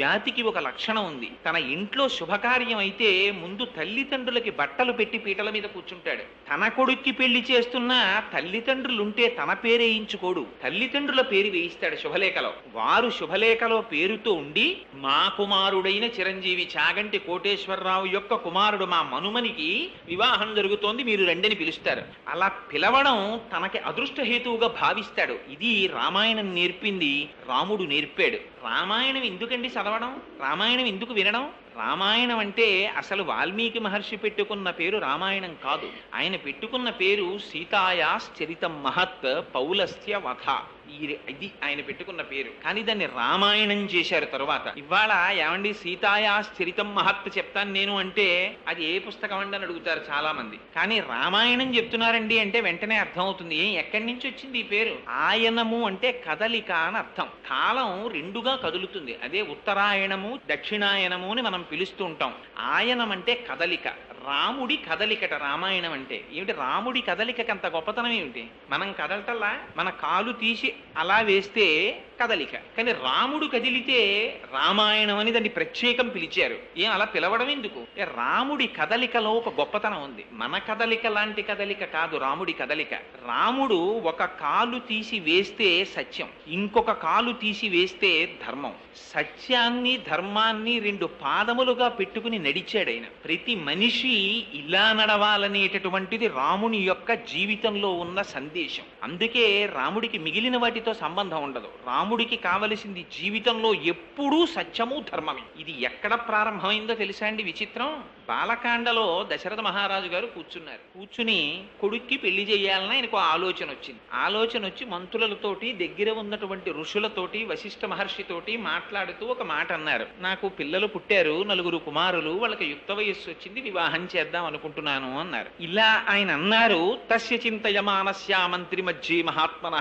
జాతికి ఒక లక్షణం ఉంది. తన ఇంట్లో శుభకార్యం అయితే ముందు తల్లిదండ్రులకి బట్టలు పెట్టి పీటల మీద కూర్చుంటాడు. తన కొడుక్కి పెళ్ళి చేస్తున్నా తల్లిదండ్రులుంటే తన పేరు వేయించుకోడు తల్లిదండ్రుల పేరు వేయిస్తాడు శుభలేఖలో. వారు శుభలేఖలో పేరుతో ఉండి మా కుమారుడైన చిరంజీవి చాగంటి కోటేశ్వరరావు యొక్క కుమారుడు మా మనుమనికి వివాహం జరుగుతోంది మీరు రెండని పిలుస్తారు. అలా పిలవడం తనకి అదృష్ట హేతువుగా భావిస్తాడు. ఇది రామాయణం నేర్పింది రాముడు నేర్పాడు. రామాయణం ఎందుకండి చదవడం రామాయణం ఎందుకు వినడం? రామాయణం అంటే అసలు వాల్మీకి మహర్షి పెట్టుకున్న పేరు రామాయణం కాదు. ఆయన పెట్టుకున్న పేరు సీతాయాశ్చరితం మహత్ పౌలస్య వధ. ఈ ఇది ఆయన పెట్టుకున్న పేరు. కానీ దాన్ని రామాయణం చేశారు తరువాత. ఇవాళ ఏమండి సీతాయాశ్చరితం మహత్ చెప్తాను నేను అంటే అది ఏ పుస్తకం అండి అని అడుగుతారు చాలా మంది కానీ రామాయణం చెప్తున్నారండి అంటే వెంటనే అర్థమవుతుంది. ఏం ఎక్కడి నుంచి వచ్చింది ఈ పేరు? ఆయనము అంటే కదలిక అని అర్థం. కాలం రెండుగా కదులుతుంది. అదే ఉత్తరాయణము దక్షిణాయనము అని మనం పిలుస్తూ ఉంటాం ఆయనమంటే కదలిక. రాముడి కదలికట రామాయణం అంటే. ఏమిటి? రాముడి కదలికకి అంత గొప్పతనం ఏమిటి? మనం కదలటల్లా? మన కాలు తీసి అలా వేస్తే కదలిక. కానీ రాముడు కదిలితే రామాయణం అని దాన్ని ప్రత్యేకం పిలిచారు. ఏం అలా పిలవడం ఎందుకు? రాముడి కదలికలో ఒక గొప్పతనం ఉంది. మన కదలిక లాంటి కదలిక కాదు రాముడి కదలిక. రాముడు ఒక కాలు తీసి వేస్తే సత్యం. ఇంకొక కాలు తీసి వేస్తే ధర్మం. సత్యాన్ని ధర్మాన్ని రెండు పాదములుగా పెట్టుకుని నడిచాడు ఆయన. ప్రతి మనిషి ఇలా నడవాలనేటటువంటిది రాముని యొక్క జీవితంలో ఉన్న సందేశం. అందుకే రాముడికి మిగిలిన వాటితో సంబంధం ఉండదు. రాముడికి కావలసింది జీవితంలో ఎప్పుడూ సత్యము ధర్మమే. ఇది ఎక్కడ ప్రారంభమైందో తెలుసా అండి విచిత్రం? బాలకాండలో దశరథ మహారాజు గారు కూర్చున్నారు. కూర్చుని కొడుక్కి పెళ్ళి చేయాలని ఆయనకు ఆలోచన వచ్చింది. ఆలోచన వచ్చి మంత్రులతోటి దగ్గర ఉన్నటువంటి ఋషులతోటి వశిష్ఠ మహర్షితోటి మాట్లాడుతూ ఒక మాట అన్నారు. నాకు పిల్లలు పుట్టారు నలుగురు కుమారులు వాళ్ళకి యుక్త వయస్సు వచ్చింది వివాహం చేద్దాం అనుకుంటున్నాను అన్నారు. ఇలా ఆయన అన్నారు తస్య చింతయమానస్య మంత్రి మధ్యే మహాత్మన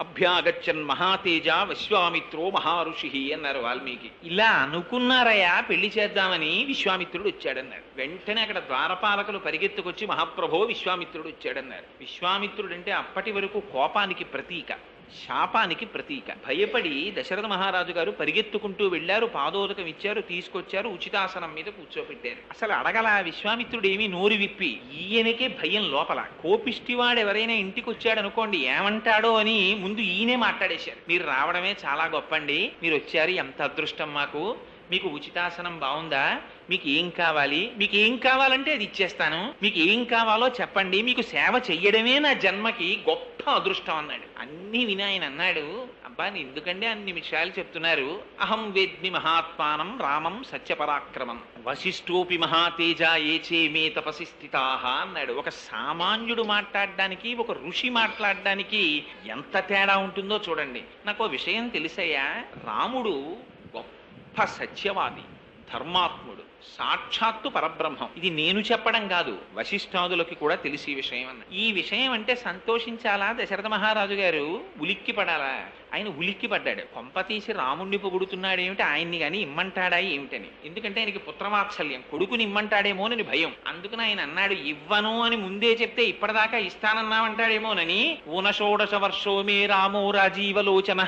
అభ్యాగచ్చన్ మహాతేజ విశ్వామిత్రో మహారుషి అన్నారు వాల్మీకి. ఇలా అనుకున్నారయ్యా పెళ్ళి చేద్దామని విశ్వామిత్రుడు వచ్చాడన్నారు. వెంటనే అక్కడ ద్వారపాలకులు పరిగెత్తుకొచ్చి మహాప్రభో విశ్వామిత్రుడు వచ్చాడన్నారు. విశ్వామిత్రుడు అంటే అప్పటి వరకు కోపానికి ప్రతీక. శాపానికి ప్రతీక. భయపడి దశరథ మహారాజు గారు పరిగెత్తుకుంటూ వెళ్ళారు పాదోదకం ఇచ్చారు తీసుకొచ్చారు ఉచితాసనం మీద కూర్చోబెట్టారు అసలు అడగల విశ్వామిత్రుడు నోరు విప్పి ఈయనకే భయం లోపల. కోపిష్టివాడు ఎవరైనా ఇంటికి వచ్చాడు అనుకోండి ఏమంటాడో అని ముందు ఈయనే మాట్లాడేశారు. మీరు రావడమే చాలా గొప్పండి. మీరు వచ్చారు ఎంత అదృష్టం మాకు. మీకు ఉచితాసనం బాగుందా? మీకు ఏం కావాలి? మీకు ఏం కావాలంటే అది ఇచ్చేస్తాను. మీకు ఏం కావాలో చెప్పండి. మీకు సేవ చెయ్యడమే నా జన్మకి గొప్ప అదృష్టం అన్నాడు. అన్ని విని ఆయన అన్నాడు అబ్బా ఎందుకంటే అన్ని విషయాలు చెప్తున్నారు? అహం వేద్మి మహాత్మానం రామం సత్యపరాక్రమం. వశిష్ఠోపి మహాతేజ ఏచే మే తపసి స్థితాహ అన్నాడు. ఒక సామాన్యుడు మాట్లాడడానికి ఒక ఋషి మాట్లాడడానికి ఎంత తేడా ఉంటుందో చూడండి. నాకు విషయం తెలుసయ్యా. రాముడు గొప్ప సత్యవాది ధర్మాత్ముడు సాక్షాత్తు పరబ్రహ్మం. ఇది నేను చెప్పడం కాదు వశిష్ఠాదులకి కూడా తెలిసి విషయం అన్న. ఈ విషయం అంటే సంతోషించాలా దశరథ మహారాజు గారు? ఉలిక్కి పడాలా ఆయన ఉలిక్కి పడ్డాడు కొంపతీసి రాముణ్ణి పొగుడుతున్నాడు ఏమిటి ఆయన్ని కానీ ఇమ్మంటాడా ఏమిటని? ఎందుకంటే ఆయనకి పుత్రవాత్సల్యం. కొడుకుని ఇమ్మంటాడేమోనని భయం. అందుకని ఆయన అన్నాడు ఇవ్వను అని ముందే చెప్తే ఇప్పటిదాకా ఇస్తానన్నామంటాడేమోనని ఊనషోడశ వర్షో మే రామో రాజీవలోచన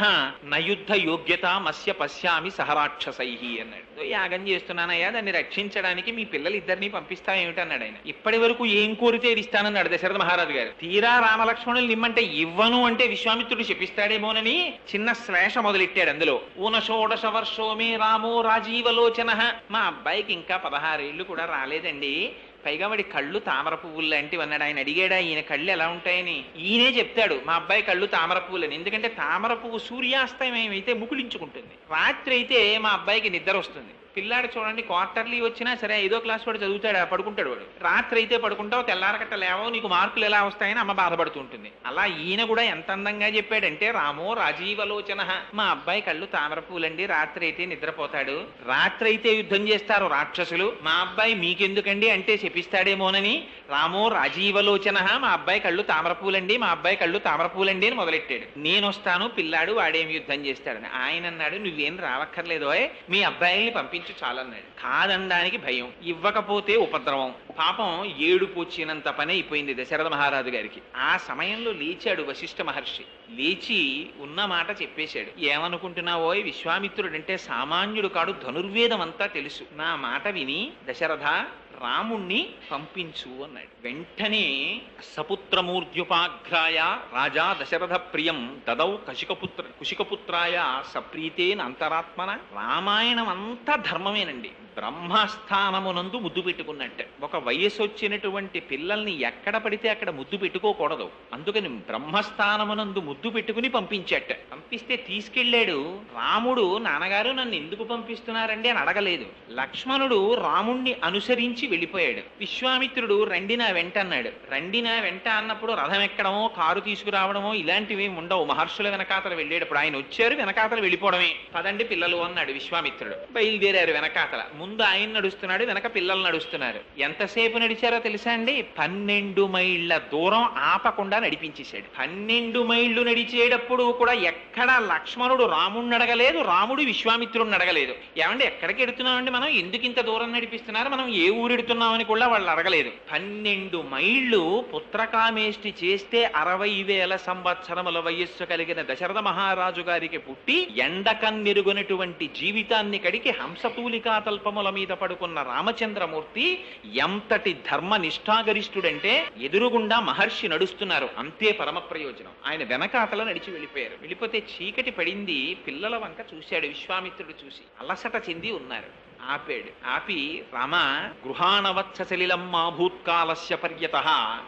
నయుద్ధ యోగ్యత మస్య పశ్యామి సహరాక్షసై అన్నాడు. యాగం చేస్తున్నానయ్యా దాన్ని రక్షించడానికి మీ పిల్లలు ఇద్దరిని పంపిస్తా ఏమిటన్నాడు ఆయన. ఇప్పటి వరకు ఏం కోరితే ఇది ఇస్తానన్నాడు దశరథ మహారాజు గారు. తీరా రామలక్ష్మణులు నిమ్మంటే ఇవ్వను అంటే విశ్వామిత్రుడు చెప్పిస్తాడేమోనని చిన్న శ్లేష మొదలెట్టాడు అందులో. ఊనషోడశ వర్షోమే రామో రాజీవలోచన. మా అబ్బాయికి ఇంకా పదహారేళ్ళు కూడా రాలేదండి. పైగా వాడి కళ్ళు తామర పువ్వులు లాంటివి అన్నాడు. ఆయన అడిగాడా ఈయన కళ్ళు ఎలా ఉంటాయని? ఈయనే చెప్తాడు. మా అబ్బాయి కళ్ళు తామర పువ్వులని. ఎందుకంటే తామర పువ్వు సూర్యాస్తమయం అయితే ముకుళించుకుంటుంది. రాత్రి అయితే మా అబ్బాయికి నిద్ర వస్తుంది. పిల్లాడు చూడండి క్వార్టర్లీ వచ్చినా సరే ఐదో క్లాస్ వాడు చదువుతాడు పడుకుంటాడు వాడు. రాత్రి అయితే పడుకుంటావు తెల్లారకట్ట లేవో నీకు మార్కులు ఎలా వస్తాయని అమ్మ బాధపడుతూ ఉంటుంది. అలా ఈయన కూడా ఎంత అందంగా చెప్పాడంటే రామో రాజీవలోచన. మా అబ్బాయి కళ్ళు తామర పూలండి రాత్రి అయితే నిద్రపోతాడు. రాత్రి అయితే యుద్ధం చేస్తారు రాక్షసులు. మా అబ్బాయి మీకెందుకండి అంటే చెప్పిస్తాడేమోనని రామో రాజీవలోచన. మా అబ్బాయి కళ్ళు తామర పూలండి మా అబ్బాయి కళ్ళు తామర పూలండి అని మొదలెట్టాడు. నేను వస్తాను పిల్లాడు వాడేం యుద్ధం చేస్తాడని. ఆయన అన్నాడు నువ్వేం రావక్కర్లేదో మీ అబ్బాయిల్ని పంపించు ఇవ్వచ్చు చాలన్నాడు. కాదనడానికి భయం ఇవ్వకపోతే ఉపద్రవం. పాపం ఏడుపు వచ్చినంత పని అయిపోయింది దశరథ మహారాజు గారికి. ఆ సమయంలో లేచాడు వశిష్ఠ మహర్షి. లేచి ఉన్న మాట చెప్పేశాడు. ఏమనుకుంటున్నావో విశ్వామిత్రుడంటే సామాన్యుడు కాడు ధనుర్వేదం అంతా తెలుసు. నా మాట విని దశరథ రాముణ్ణి పంపించు అన్నాడు. వెంటనే సపుత్రమూర్ధ్యుపాఘ్రాయ రాజా దశరథ ప్రియం దదౌ కశికపుత్ర కుశికపుత్రాయ సప్రీతేన అంతరాత్మన. రామాయణం అంతా ధర్మమేనండి. బ్రహ్మస్థానమునందు ముద్దు పెట్టుకున్నట్టు. ఒక వయసు వచ్చినటువంటి పిల్లల్ని ఎక్కడ పడితే అక్కడ ముద్దు పెట్టుకోకూడదు. అందుకని బ్రహ్మస్థానమునందు ముద్దు పెట్టుకుని పంపించట పంపిస్తే తీసుకెళ్ళాడు. రాముడు నాన్నగారు నన్ను ఎందుకు పంపిస్తున్నారండి? అని అడగలేదు. లక్ష్మణుడు రాముణ్ణి అనుసరించి వెళ్ళిపోయాడు. విశ్వామిత్రుడు రండి నా వెంట అన్నాడు. రండి నా వెంట అన్నప్పుడు రథం ఎక్కడమో కారు తీసుకురావడమో ఇలాంటివి ఉండవు. మహర్షుల వెనకాతలు వెళ్ళేటప్పుడు ఆయన వచ్చారు వెనకాతలు వెళ్ళిపోవడమే. పదండి పిల్లలు అన్నాడు విశ్వామిత్రుడు. బయలుదేరారు వెనకాతల. ముందు ఆయన నడుస్తున్నాడు వెనక పిల్లలు నడుస్తున్నారు. ఎంతసేపు నడిచారో తెలుసా అండి? పన్నెండు మైళ్ళ దూరం ఆపకుండా నడిపించేశాడు. పన్నెండు మైళ్ళు నడిచేటప్పుడు కూడా ఎక్కడ లక్ష్మణుడు రాముడిని అడగలేదు రాముడు విశ్వామిత్రుడిని అడగలేదు. ఏమండి ఎక్కడికి ఎడుతున్నామండి మనం? ఎందుకు ఇంత దూరం నడిపిస్తున్నారు? మనం ఏ ఊరు ఎడుతున్నామని కూడా వాళ్ళు అడగలేదు. పన్నెండు మైళ్ళు పుత్రకామేష్టి చేస్తే అరవై వేల సంవత్సరముల వయస్సు కలిగిన దశరథ మహారాజు గారికి పుట్టి ఎండకన్నెరుగునటువంటి జీవితాన్ని కడిగి హంసతూలికా తల్పముల మీద పడుకున్న రామచంద్రమూర్తి ఎంతటి ధర్మ నిష్ఠాగరిష్ఠుడంటే ఎదురుగుండా మహర్షి నడుస్తున్నారు. అంతే పరమ ప్రయోజనం ఆయన వెనకాతల నడిచి వెళ్ళిపోయారు. వెళ్ళిపోతే చీకటి పడింది. పిల్లల వంక చూశాడు విశ్వామిత్రుడు చూసి. అలసట చెంది ఉన్నారు. ఆపాడు. ఆపి రామ గృహాణవత్స సలిలం మా భూత్కాలస్య పర్యత.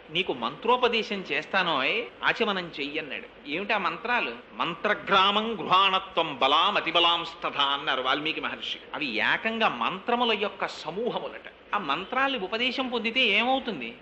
నీకు మంత్రోపదేశం చేస్తానోయ్ ఆచమనం చెయ్యన్నాడు. ఏమిటా మంత్రాలు? మంత్రగ్రామం గృహాణత్వం బలామతిబలాంస్తథ అన్నారు వాల్మీకి మహర్షి. అవి ఏకంగా మంత్రముల యొక్క సమూహములట. ఆ మంత్రాలు ఉపదేశం పొందితే ఏమవుతుంది?